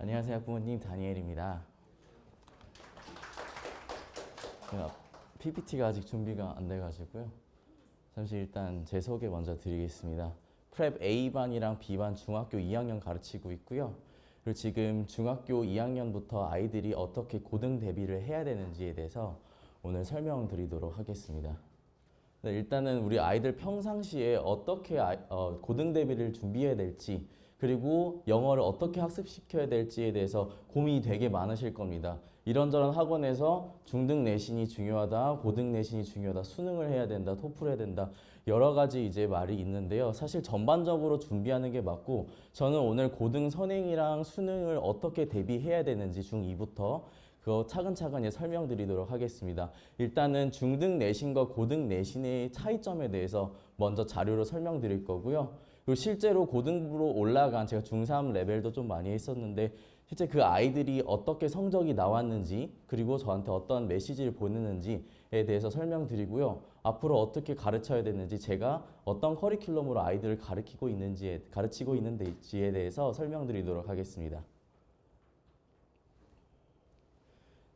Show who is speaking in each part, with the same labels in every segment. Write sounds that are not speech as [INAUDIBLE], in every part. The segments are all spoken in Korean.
Speaker 1: 안녕하세요, 부모님 다니엘입니다. 제가 PPT가 아직 준비가 안 돼가지고요. 잠시 일단 제 소개 먼저 드리겠습니다. 프랩 A반이랑 B반 중학교 2학년 가르치고 있고요. 그리고 지금 중학교 2학년부터 아이들이 어떻게 고등 대비를 해야 되는지에 대해서 오늘 설명드리도록 하겠습니다. 네, 일단은 우리 아이들 평상시에 어떻게 어, 고등 대비를 준비해야 될지 그리고 영어를 어떻게 학습시켜야 될지에 대해서 고민이 되게 많으실 겁니다. 이런저런 학원에서 중등 내신이 중요하다, 고등 내신이 중요하다, 수능을 해야 된다, 토플 해야 된다 여러 가지 이제 말이 있는데요. 사실 전반적으로 준비하는 게 맞고 저는 오늘 고등 선행이랑 수능을 어떻게 대비해야 되는지 중2부터 그거 차근차근 설명드리도록 하겠습니다. 일단은 중등 내신과 고등 내신의 차이점에 대해서 먼저 자료로 설명드릴 거고요. 그리고 실제로 고등부로 올라간 제가 중3 레벨도 좀 많이 했었는데 실제 그 아이들이 어떻게 성적이 나왔는지 그리고 저한테 어떤 메시지를 보내는지에 대해서 설명드리고요. 앞으로 어떻게 가르쳐야 되는지 제가 어떤 커리큘럼으로 아이들을 가르치고 있는지에 가르치고 있는지에 대해서 설명드리도록 하겠습니다.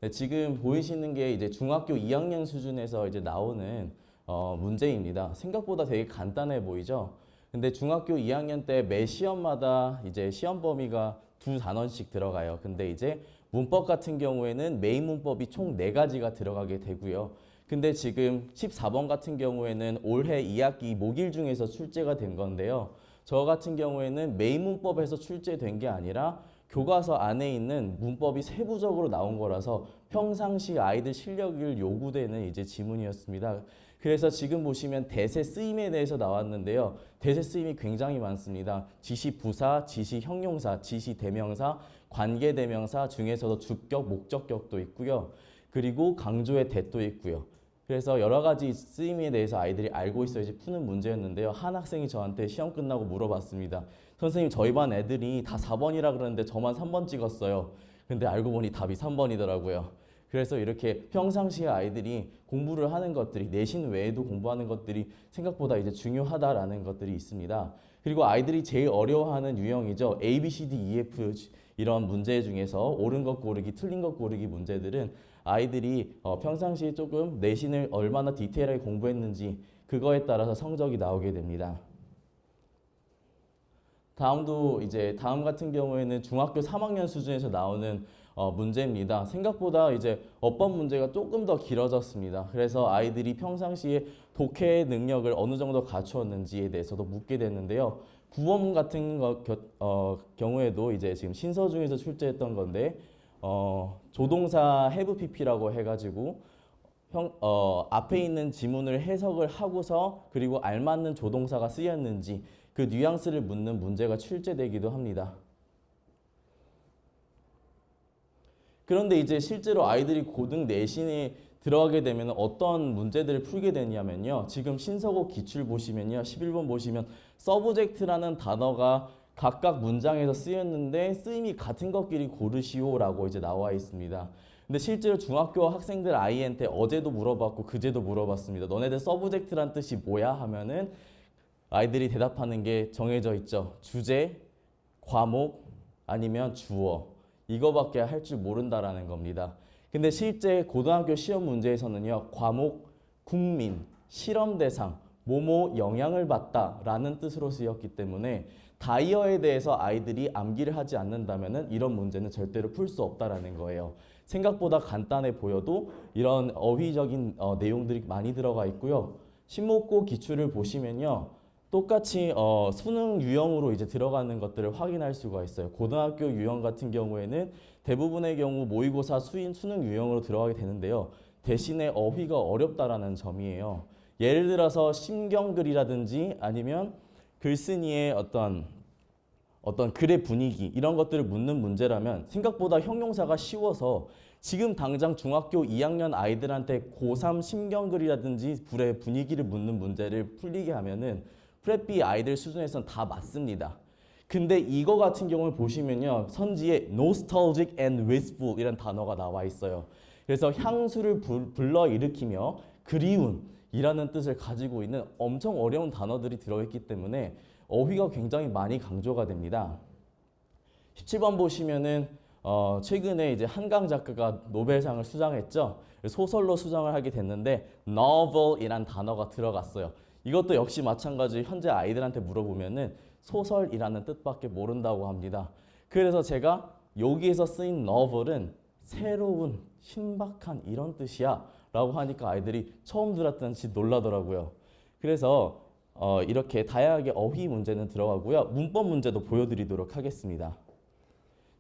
Speaker 1: 네, 지금 보이시는 게 이제 중학교 2학년 수준에서 이제 나오는 어, 문제입니다. 생각보다 되게 간단해 보이죠? 근데 중학교 2학년 때 매 시험마다 이제 시험 범위가 두 단원씩 들어가요. 근데 이제 문법 같은 경우에는 메인 문법이 총 네가지가 들어가게 되고요. 근데 지금 14번 같은 경우에는 올해 2학기 목일 중에서 출제가 된 건데요. 저 같은 경우에는 메인 문법에서 출제된 게 아니라 교과서 안에 있는 문법이 세부적으로 나온 거라서 평상시 아이들 실력을 요구되는 이제 지문이었습니다. 그래서 지금 보시면 대세 쓰임에 대해서 나왔는데요. 대세 쓰임이 굉장히 많습니다. 지시 부사, 지시 형용사, 지시 대명사, 관계 대명사 중에서도 주격, 목적격도 있고요. 그리고 강조의 대도 있고요. 그래서 여러 가지 쓰임에 대해서 아이들이 알고 있어야지 푸는 문제였는데요. 한 학생이 저한테 시험 끝나고 물어봤습니다. 선생님, 저희 반 애들이 다 4번이라 그러는데 저만 3번 찍었어요. 근데 알고 보니 답이 3번이더라고요. 그래서 이렇게 평상시에 아이들이 공부를 하는 것들이 내신 외에도 공부하는 것들이 생각보다 이제 중요하다라는 것들이 있습니다. 그리고 아이들이 제일 어려워하는 유형이죠. A, B, C, D, E, F 이런 문제 중에서 옳은 것 고르기, 틀린 것 고르기 문제들은 아이들이 어, 평상시에 조금 내신을 얼마나 디테일하게 공부했는지 그거에 따라서 성적이 나오게 됩니다. 다음도 이제 다음 같은 경우에는 중학교 3학년 수준에서 나오는 어, 문제입니다. 생각보다 이제 어법 문제가 조금 더 길어졌습니다. 그래서 아이들이 평상시에 독해 능력을 어느 정도 갖추었는지에 대해서도 묻게 됐는데요. 구원 같은 거, 겨, 어, 경우에도 이제 지금 신서 중에서 출제했던 건데 어, 조동사 have pp라고 해가지고 형, 어, 앞에 있는 지문을 해석을 하고서 그리고 알맞는 조동사가 쓰였는지 그 뉘앙스를 묻는 문제가 출제되기도 합니다. 그런데 이제 실제로 아이들이 고등 내신에 들어가게 되면 어떤 문제들을 풀게 되냐면요. 지금 신서고 기출 보시면요. 11번 보시면 서브젝트라는 단어가 각각 문장에서 쓰였는데 쓰임이 같은 것끼리 고르시오라고 이제 나와 있습니다. 근데 실제로 중학교 학생들 아이한테 어제도 물어봤고 그제도 물어봤습니다. 너네들 서브젝트란 뜻이 뭐야 하면은 아이들이 대답하는 게 정해져 있죠. 주제, 과목, 아니면 주어. 이거밖에 할 줄 모른다라는 겁니다. 근데 실제 고등학교 시험 문제에서는요. 과목, 국민, 실험 대상, 뭐뭐 영향을 받다라는 뜻으로 쓰였기 때문에 다이어에 대해서 아이들이 암기를 하지 않는다면은 이런 문제는 절대로 풀 수 없다라는 거예요. 생각보다 간단해 보여도 이런 어휘적인 어, 내용들이 많이 들어가 있고요. 신목고 기출을 보시면요. 똑같이 어, 수능 유형으로 이제 들어가는 것들을 확인할 수가 있어요. 고등학교 유형 같은 경우에는 대부분의 경우 모의고사 수인 수능 유형으로 들어가게 되는데요. 대신에 어휘가 어렵다라는 점이에요. 예를 들어서 심경글이라든지 아니면 글쓴이의 어떤 어떤 글의 분위기 이런 것들을 묻는 문제라면 생각보다 형용사가 쉬워서 지금 당장 중학교 2학년 아이들한테 고3 심경글이라든지 불의 분위기를 묻는 문제를 풀리게 하면은 프레피 아이들 수준에서는 다 맞습니다. 근데 이거 같은 경우를 보시면요. 선지에 nostalgic and wistful 이런 단어가 나와 있어요. 그래서 향수를 불, 불러 일으키며 그리운 이라는 뜻을 가지고 있는 엄청 어려운 단어들이 들어있기 때문에 어휘가 굉장히 많이 강조가 됩니다. 17번 보시면은 어, 최근에 이제 한강 작가가 노벨상을 수상했죠. 소설로 수상을 하게 됐는데 novel이란 단어가 들어갔어요. 이것도 역시 마찬가지 현재 아이들한테 물어보면은 소설이라는 뜻밖에 모른다고 합니다. 그래서 제가 여기에서 쓰인 novel은 새로운 신박한 이런 뜻이야 라고 하니까 아이들이 처음 들었던 듯이 놀라더라고요. 그래서 어, 이렇게 다양하게 어휘 문제는 들어가고요. 문법 문제도 보여드리도록 하겠습니다.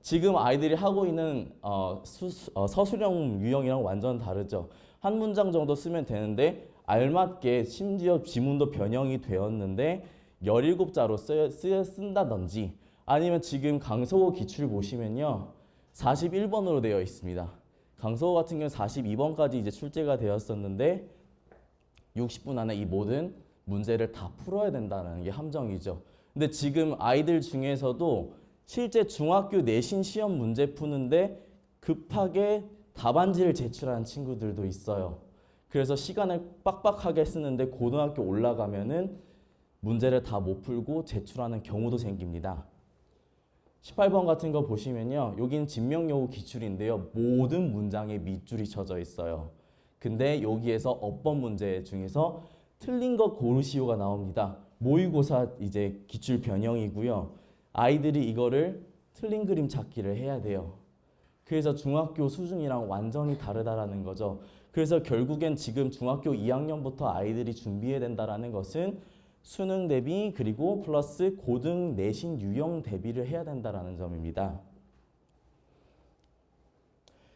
Speaker 1: 지금 아이들이 하고 있는 어, 수, 어, 서술형 유형이랑 완전 다르죠. 한 문장 정도 쓰면 되는데 알맞게 심지어 지문도 변형이 되었는데 17자로 쓰여, 쓰여 쓴다든지 아니면 지금 강서구 기출 보시면요. 41번으로 되어 있습니다. 강서구 같은 경우는 42번까지 이제 출제가 되었었는데 60분 안에 이 모든 문제를 다 풀어야 된다는 게 함정이죠. 근데 지금 아이들 중에서도 실제 중학교 내신 시험 문제 푸는데 급하게 답안지를 제출하는 친구들도 있어요. 그래서 시간을 빡빡하게 쓰는데 고등학교 올라가면은 문제를 다 못 풀고 제출하는 경우도 생깁니다. 18번 같은 거 보시면요. 여기는 진명요구 기출인데요. 모든 문장에 밑줄이 쳐져 있어요. 근데 여기에서 어법 문제 중에서 틀린 거 고르시오가 나옵니다. 모의고사 이제 기출 변형이고요. 아이들이 이거를 틀린 그림 찾기를 해야 돼요. 그래서 중학교 수준이랑 완전히 다르다라는 거죠. 그래서 결국엔 지금 중학교 2학년부터 아이들이 준비해야 된다라는 것은 수능 대비 그리고 플러스 고등 내신 유형 대비를 해야 된다라는 점입니다.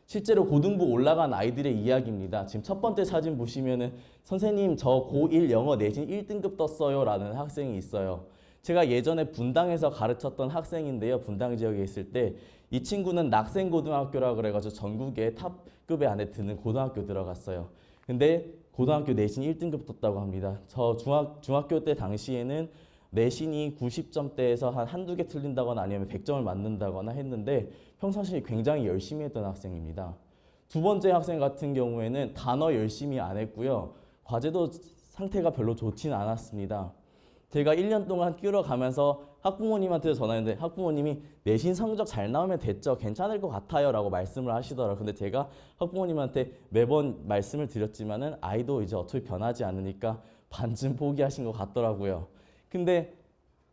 Speaker 1: 실제로 고등부 올라간 아이들의 이야기입니다. 지금 첫 번째 사진 보시면은 선생님 저 고1 영어 내신 1등급 떴어요 라는 학생이 있어요. 제가 예전에 분당에서 가르쳤던 학생인데요. 분당 지역에 있을 때 이 친구는 낙생고등학교라 그래가지고 전국의 탑급에 안에 드는 고등학교 들어갔어요. 근데 고등학교 내신 1등급 떴다고 합니다. 저 중학, 중학교 때 당시에는 내신이 90점대에서 한 한두 개 틀린다거나 아니면 100점을 맞는다거나 했는데 평상시에 굉장히 열심히 했던 학생입니다. 두 번째 학생 같은 경우에는 단어 열심히 안 했고요. 과제도 상태가 별로 좋지는 않았습니다. 제가 1년 동안 끌어가면서 학부모님한테 전화했는데 학부모님이 내신 성적 잘 나오면 됐죠. 괜찮을 것 같아요. 라고 말씀을 하시더라고요. 근데 제가 학부모님한테 매번 말씀을 드렸지만은 아이도 이제 어차피 변하지 않으니까 반쯤 포기하신 것 같더라고요. 근데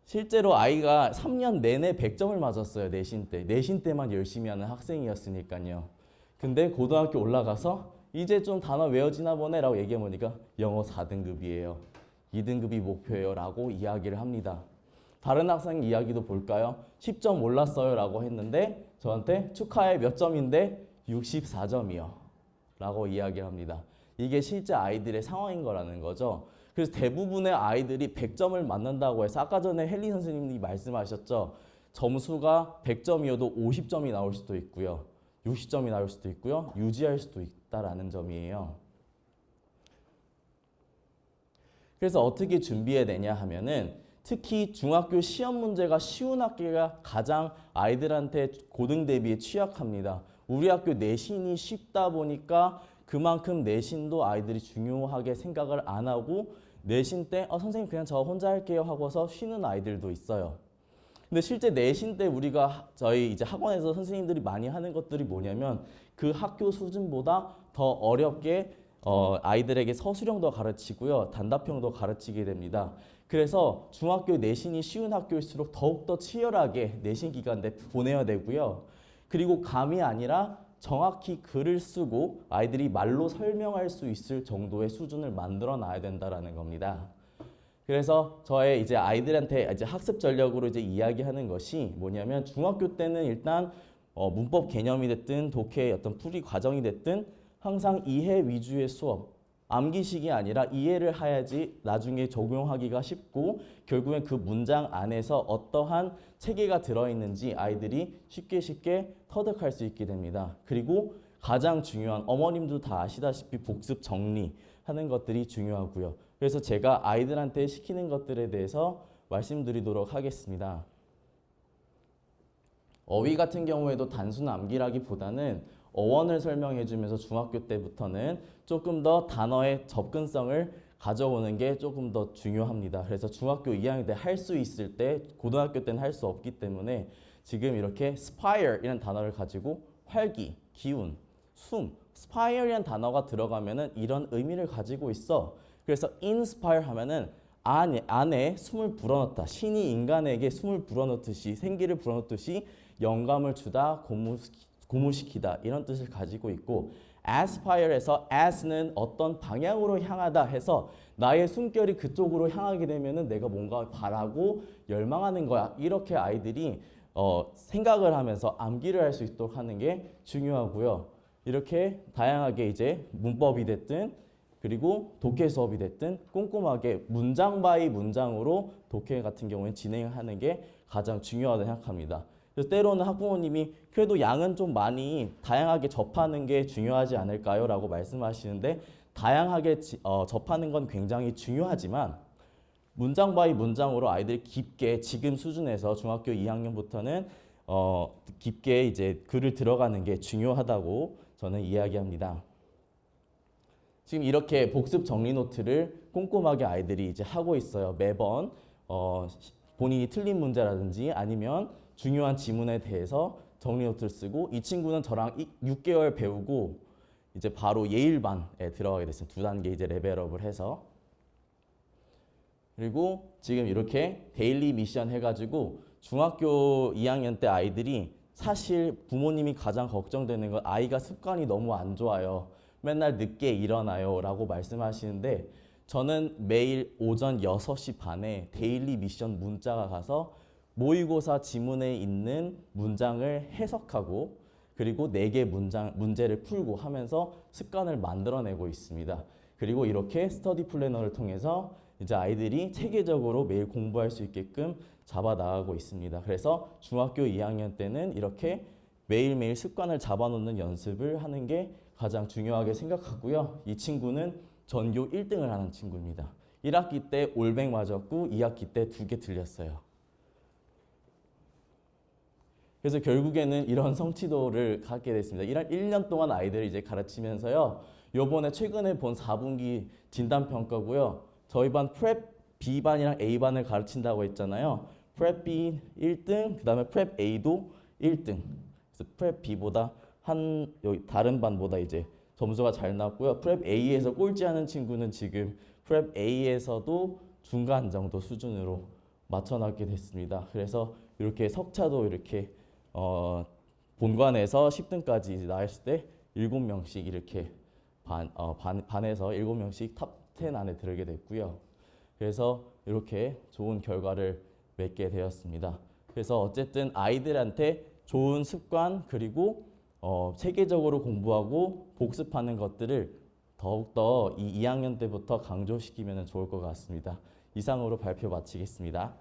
Speaker 1: 실제로 아이가 3년 내내 100점을 맞았어요. 내신 때. 내신 때만 열심히 하는 학생이었으니까요. 근데 고등학교 올라가서 이제 좀 단어 외워지나 보네 라고 얘기해 보니까 영어 4등급이에요. 2등급이 목표예요 라고 이야기를 합니다. 다른 학생 이야기도 볼까요? 10점 올랐어요 라고 했는데 저한테 축하해 몇 점인데 64점이요 라고 이야기를 합니다. 이게 실제 아이들의 상황인 거라는 거죠. 그래서 대부분의 아이들이 100점을 맞는다고 해서 아까 전에 헬리 선생님이 말씀하셨죠. 점수가 100점이어도 50점이 나올 수도 있고요. 60점이 나올 수도 있고요. 유지할 수도 있다라는 점이에요. 그래서 어떻게 준비해야 되냐 하면은 특히 중학교 시험 문제가 쉬운 학기가 가장 아이들한테 고등 대비에 취약합니다. 우리 학교 내신이 쉽다 보니까 그만큼 내신도 아이들이 중요하게 생각을 안 하고 내신 때 어, 선생님 그냥 저 혼자 할게요 하고서 쉬는 아이들도 있어요. 근데 실제 내신 때 우리가 저희 이제 학원에서 선생님들이 많이 하는 것들이 뭐냐면 그 학교 수준보다 더 어렵게 어, 아이들에게 서술형도 가르치고요. 단답형도 가르치게 됩니다. 그래서 중학교 내신이 쉬운 학교일수록 더욱더 치열하게 내신 기간 내 보내야 되고요. 그리고 감이 아니라 정확히 글을 쓰고 아이들이 말로 설명할 수 있을 정도의 수준을 만들어 놔야 된다라는 겁니다. 그래서 저의 이제 아이들한테 이제 학습 전략으로 이제 이야기하는 것이 뭐냐면 중학교 때는 일단 어, 문법 개념이 됐든 독해 어떤 풀이 과정이 됐든 항상 이해 위주의 수업, 암기식이 아니라 이해를 해야지 나중에 적용하기가 쉽고 결국엔 그 문장 안에서 어떠한 체계가 들어있는지 아이들이 쉽게 쉽게 터득할 수 있게 됩니다. 그리고 가장 중요한 어머님도 다 아시다시피 복습 정리하는 것들이 중요하고요. 그래서 제가 아이들한테 시키는 것들에 대해서 말씀드리도록 하겠습니다. 어휘 같은 경우에도 단순 암기라기보다는 어원을 설명해 주면서 중학교 때부터는 조금 더 단어의 접근성을 가져오는 게 조금 더 중요합니다. 그래서 중학교 2학년 때 할 수 있을 때 고등학교 때는 할 수 없기 때문에 지금 이렇게 spire이라는 단어를 가지고 활기, 기운, 숨, spire이라는 단어가 들어가면은 이런 의미를 가지고 있어. 그래서 inspire 하면은 안에, 안에 숨을 불어넣다. 신이 인간에게 숨을 불어넣듯이 생기를 불어넣듯이 영감을 주다, 고무시키, 고무시키다 이런 뜻을 가지고 있고 aspire에서 as는 어떤 방향으로 향하다 해서 나의 숨결이 그쪽으로 향하게 되면은 내가 뭔가 바라고 열망하는 거야. 이렇게 아이들이 어, 생각을 하면서 암기를 할 수 있도록 하는 게 중요하고요. 이렇게 다양하게 이제 문법이 됐든 그리고 독해 수업이 됐든 꼼꼼하게 문장 바이 문장으로 독해 같은 경우에 진행하는 게 가장 중요하다고 생각합니다. 그래서 때로는 학부모님이 그래도 양은 좀 많이 다양하게 접하는 게 중요하지 않을까요? 라고 말씀하시는데 다양하게 지- 어, 접하는 건 굉장히 중요하지만 문장 바이 문장으로 아이들이 깊게 지금 수준에서 중학교 2학년부터는 어, 깊게 이제 글을 들어가는 게 중요하다고 저는 이야기합니다. 지금 이렇게 복습 정리 노트를 꼼꼼하게 아이들이 이제 하고 있어요. 매번 어, 시- 본인이 틀린 문제라든지 아니면 중요한 지문에 대해서 정리 노트를 쓰고 이 친구는 저랑 이- 6개월 배우고 이제 바로 예일반에 들어가게 됐어요. 두 단계 이제 레벨업을 해서 그리고 지금 이렇게 데일리 미션 해가지고 중학교 2학년 때 아이들이 사실 부모님이 가장 걱정되는 건 아이가 습관이 너무 안 좋아요. 맨날 늦게 일어나요. 라고 말씀하시는데 저는 매일 오전 6시 반에 데일리 미션 문자가 가서 모의고사 지문에 있는 문장을 해석하고 그리고 네개 문장 문제를 풀고 하면서 습관을 만들어내고 있습니다. 그리고 이렇게 스터디 플래너를 통해서 이제 아이들이 체계적으로 매일 공부할 수 있게끔 잡아 나가고 있습니다. 그래서 중학교 2학년 때는 이렇게 매일매일 습관을 잡아놓는 연습을 하는 게 가장 중요하게 생각하고요. 이 친구는 전교 1등을 하는 친구입니다. 1학기 때 올백 맞았고 2학기 때 두개 틀렸어요. 그래서 결국에는 이런 [LAUGHS] 성취도를 갖게 됐습니다. 이런 1년 동안 아이들을 이제 가르치면서요. 요번에 최근에 본 4분기 진단 평가고요. 저희 반 프랩 B반이랑 A반을 가르친다고 했잖아요. 프랩 B 1등, 그다음에 프랩 A도 1등. 그래서 프랩 B보다 한 여기 다른 반보다 이제 점수가 잘 나왔고요. 프랩 A에서 꼴찌하는 친구는 지금 프랩 A에서도 중간 정도 수준으로 맞춰놨게 됐습니다. 그래서 이렇게 석차도 이렇게 어, 본관에서 10등까지 이제 나왔을 때 7명씩 이렇게 반, 어, 반, 반에서 7명씩 탑10 안에 들게 됐고요. 그래서 이렇게 좋은 결과를 맺게 되었습니다. 그래서 어쨌든 아이들한테 좋은 습관 그리고 어, 체계적으로 공부하고 복습하는 것들을 더욱더 이 2학년 때부터 강조시키면 좋을 것 같습니다. 이상으로 발표 마치겠습니다.